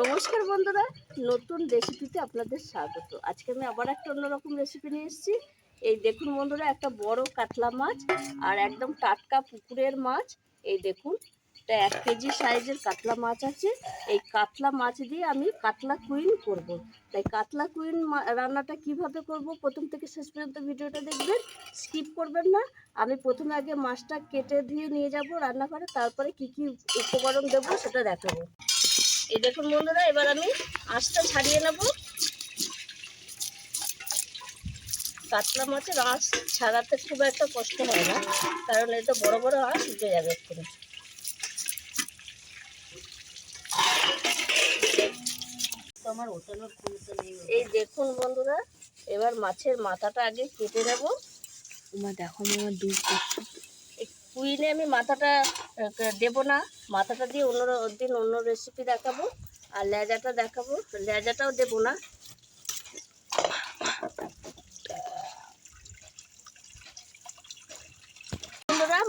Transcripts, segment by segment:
নমস্কার বন্ধুরা, নতুন রেসিপিতে আপনাদের স্বাগত। আজকে আমি আবার একটা অন্যরকম রেসিপি নিয়ে এসেছি। এই দেখুন বন্ধুরা, একটা বড় কাতলা মাছ আর একদম টাটকা পুকুরের মাছ। এই দেখুন, এটা এক কেজি সাইজের কাতলা মাছ আছে। এই কাতলা মাছ দিয়ে আমি কাতলা কুইন করব। তাই কাতলা কুইন রান্নাটা কীভাবে করব প্রথম থেকে শেষ পর্যন্ত ভিডিওটা দেখবেন স্কিপ করবেন না। আমি প্রথমে আগে মাছটা কেটে ধুয়ে নিয়ে যাব রান্নাঘরে, তারপরে কি কি উপকরণ দেবো সেটা দেখাবো। এই দেখুন বন্ধুরা, এবার আমি আঁশটা ছাড়িয়ে নেব। কাতলা মাছের আঁশ ছাড়াতে খুব একটা কষ্ট হয় না, কারণ এটা বড় বড় আঁশ উঠে যাবে এক্ষুনি। এই দেখুন বন্ধুরা, এবার মাছের মাথাটা আগে কেটে নেব। তোমা দেখো আমার দুধ কুইনে আমি মাথাটা দেবো না। মাথাটা দিয়ে অন্য দিন অন্য রেসিপি দেখাবো আর লেজাটা দেখাবো। লেজাটাও দেবো না।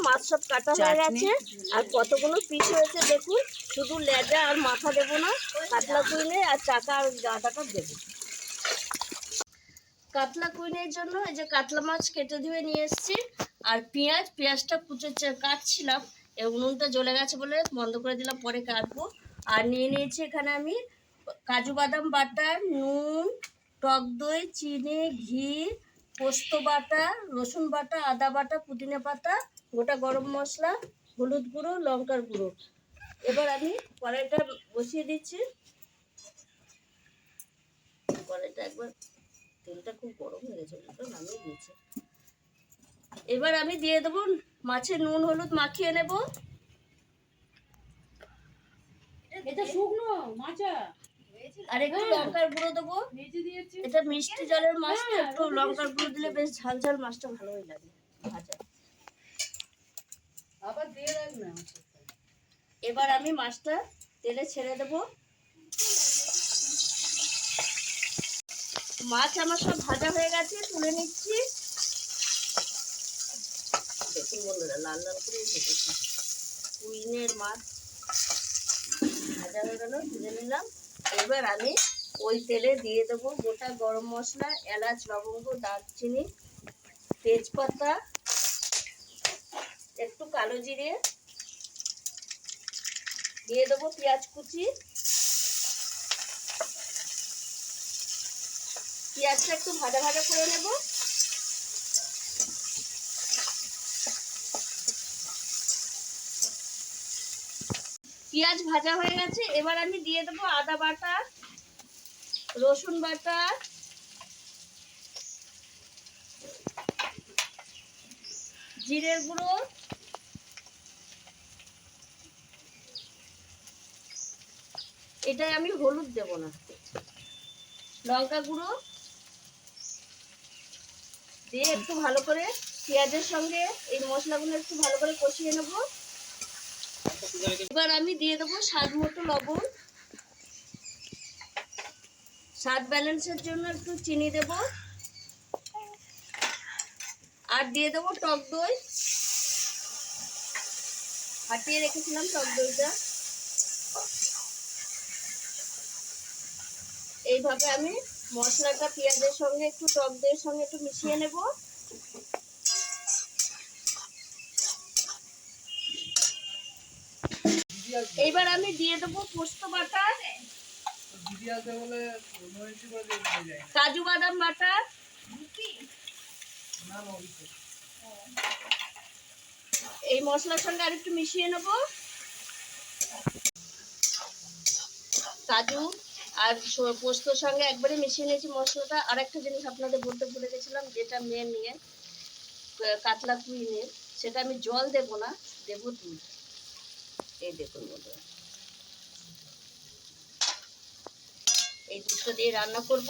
মাছ সব কাটা হয়ে গেছে আর কতগুলো পিস হয়েছে দেখুন। শুধু লেজা আর মাথা দেবো না কাতলা কুইনে আর চাকা আর গাদাটা দেবো। কাতলা কুইনের জন্য এই যে কাতলা মাছ কেটে ধুয়ে নিয়ে এসেছি। আর পেঁয়াজ, পেঁয়াজটা কুচে কাটছিলাম উনুনটা জ্বলে গেছে বলে বন্ধ করে দিলাম, পরে কাটবো। আর নিয়ে নিয়েছি এখানে আমি কাজু বাদাম বাটা, নুন, টক দই, চিনি, ঘি, পোস্ত বাটা, রসুন বাটা, আদা বাটা, পুদিনা পাতা, গোটা গরম মশলা, হলুদ গুঁড়ো, লঙ্কার গুঁড়ো। এবার আমি কড়াইটা বসিয়ে দিচ্ছি। কড়াইটা একবার, তেলটা খুব গরম হয়ে গেছে নামিয়ে দিয়েছি। এবার আমি দিয়ে দেবো মাছের নুন হলুদ মাখিয়ে নেব। এটা শুকনো মাচা আর একটু লঙ্কার গুঁড়ো দেবো। এটা মিষ্টি জলের মাছ একটু লঙ্কার গুঁড়ো দিলে বেশ ঝাল ঝাল মাছটা ভালোই লাগে ভাজা। আবার দিয়ে রাখ না এবার আমি মাছটা তেলে ছেড়ে দেব। মাছ আমার সব ভাজা হয়ে গেছে তুলে নিচ্ছি। দেখুন বন্ধুরা লাল লাল করে ভেজেছি কুইনের মাছ ভাজা হয়ে গেল তুলে নিলাম এবার আমি ওই তেলে দিয়ে দেবো গোটা গরম মশলা, এলাচ, লবঙ্গ, দারচিনি, তেজপাতা, একটু কালো জিরে, দিয়ে দেবো পেঁয়াজ কুচি। পেঁয়াজটা একটু ভাজা ভাজা করে নেব। পেঁয়াজ ভাজা হয়ে গেছে, এবার আমি দিয়ে দেবো আদা বাটা, রসুন বাটা, জিরের গুঁড়ো এটাই আমি হলুদ দেব না। লঙ্কা গুঁড়ো, দিয়ে একটু ভালো করে পেঁয়াজের সঙ্গে এই মশলাগুলো একটু ভালো করে কষিয়ে নেব। এবার আমি দিয়ে দেবো স্বাদ মতো লবণ। স্বাদ ব্যালেন্সের জন্য একটু চিনি দেব। আর দিয়ে দেবো টক দই। ফাটিয়ে রেখেছিলাম টক দইটা। এইভাবে আমি মশলাটা পেঁয়াজের সঙ্গে একটু টক দইয়ের সঙ্গে একটু মিশিয়ে নেব। এইবার আমি দিয়ে দেবো পোস্ত বাটা, কাজু বাদাম বাটা এই মশলার সঙ্গে আরেকটু মিশিয়ে নেব। কাজু আর পোস্তর সঙ্গে একবারে মিশিয়ে নিয়েছি মশলাটা। আর একটা জিনিস আপনাদের বলতে ভুলে গেছিলাম, যেটা মেয়ে নিয়ে কাতলা কাতলা নিয়ে, সেটা আমি জল দেব না, দেবো দুধ। এই দেখুন বন্ধুরা। এই দুধটা দিয়ে রান্না করব।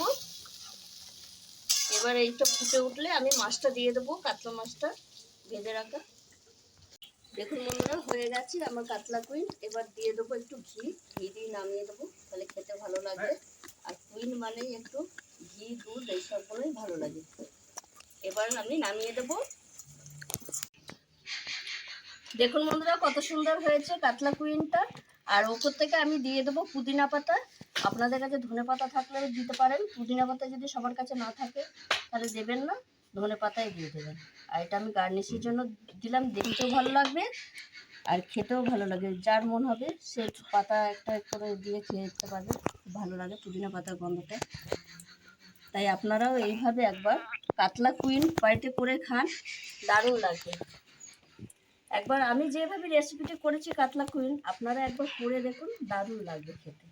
এবার এইটা ফুটে উঠলে আমি মাছটা দিয়ে দেবো, কাতলা মাছটা ভেজে রাখা। দেখুন বন্ধুরা, হয়ে গেছে আমার কাতলা কুইন। এবার দিয়ে দেবো একটু ঘি। ঘি দিয়ে নামিয়ে দেবো, তাহলে খেতে ভালো লাগবে। আর কুইন মানেই একটু ঘি, দুধ এইসবগুলোই ভালো লাগে। এবার আমি নামিয়ে দেবো দেখুন বন্ধুরা, কত সুন্দর হয়েছে কাতলা কুইনটা। আর ওপর থেকে আমি দিয়ে দেবো পুদিনা পাতা। আপনাদের কাছে ধনে পাতা থাকলে দিতে পারেন। পুদিনা পাতা যদি সবার কাছে না থাকে, তাহলে দেবেন না। ধনে পাতাই দিয়ে দেবেন। আর এটা আমি গার্নিশের জন্য দিলাম। দেখতেও ভালো লাগবে আর খেতেও ভালো লাগে যার মন হবে, সে পাতা একটা করে দিয়ে খেয়ে যেতে পারবে। ভালো লাগে পুদিনা পাতার গন্ধটা। তাই আপনারাও এইভাবে একবার কাতলা কুইন বাড়িতে করে খান। দারুণ লাগবে। একবার আমি যেভাবে রেসিপিটা করেছি, কাতলা কুইন, আপনারা একবার করে দেখুন, দারুণ লাগবে খেতে।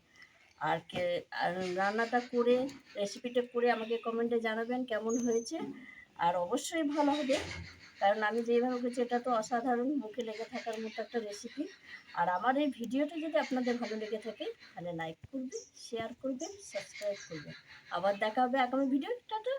আর কে, আর রান্নাটা করে রেসিপিটা করে আমাকে কমেন্টে জানাবেন কেমন হয়েছে। আর অবশ্যই ভালো হবে, কারণ আমি যেভাবে করছি, এটা তো অসাধারণ, মুখে লেগে থাকার মতো একটা রেসিপি আর আমার এই ভিডিওটা যদি আপনাদের ভালো লেগে থাকে, তাহলে লাইক করবেন শেয়ার করবেন সাবস্ক্রাইব করবেন। আবার দেখা হবে আগামী ভিডিও টাটা!